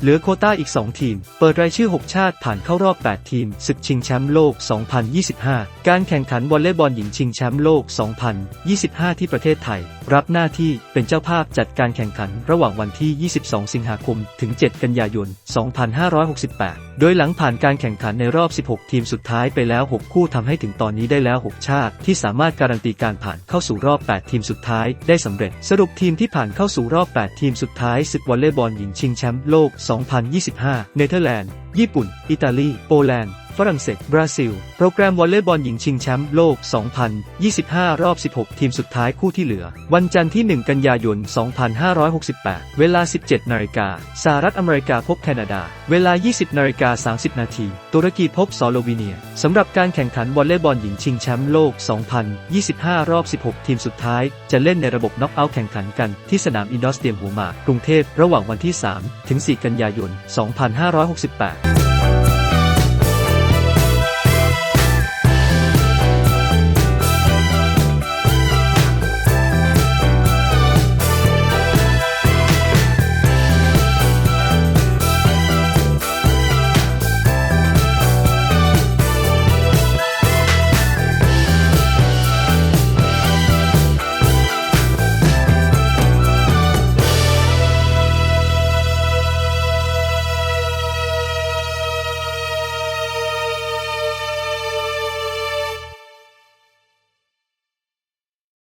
เหลือโคต้าอีก 2 ทีม เปิดรายชื่อ 6 ชาติผ่านเข้ารอบ 8 ทีมศึกชิงแชมป์โลก 2025 การแข่งขันวอลเลย์บอลหญิงชิงแชมป์โลก 2025 ที่ประเทศไทย รับหน้าที่เป็นเจ้าภาพจัดการแข่งขันระหว่างวันที่ 22 สิงหาคม ถึง 7 กันยายน 2568 โดยหลังผ่านการแข่งขันในรอบ 16 ทีมสุดท้ายไปแล้ว 6 คู่ทำให้ถึงตอนนี้ได้แล้ว 6 ชาติ ที่สามารถการันตีการผ่านเข้าสู่รอบ 8 ทีมสุดท้ายได้สำเร็จ สรุปทีมที่ผ่านเข้าสู่รอบ 8 ทีมสุดท้ายศึกวอลเลย์บอลหญิงชิงแชมป์โลก2025 เนเธอร์แลนด์ ญี่ปุ่น อิตาลี โปแลนด์ ฝรั่งเศส บราซิล โปรแกรมวอลเลย์บอลหญิงชิงแชมป์โลก 2025 รอบ 16 ทีมสุดท้ายคู่ที่เหลือ วันจันทร์ที่ 1 กันยายน 2568 เวลา 17 นาฬิกา สหรัฐอเมริกาพบแคนาดา เวลา 20 นาฬิกา 30 นาที ตุรกีพบสโลวีเนีย สำหรับการแข่งขันวอลเลย์บอลหญิงชิงแชมป์โลก 2025 รอบ 16 ทีมสุดท้าย จะเล่นในระบบน็อกเอาท์แข่งขันกันที่สนามอินดอร์สเตียมหัวหมาก กรุงเทพ ระหว่างวันที่ 3 ถึง 4 กันยายน 2568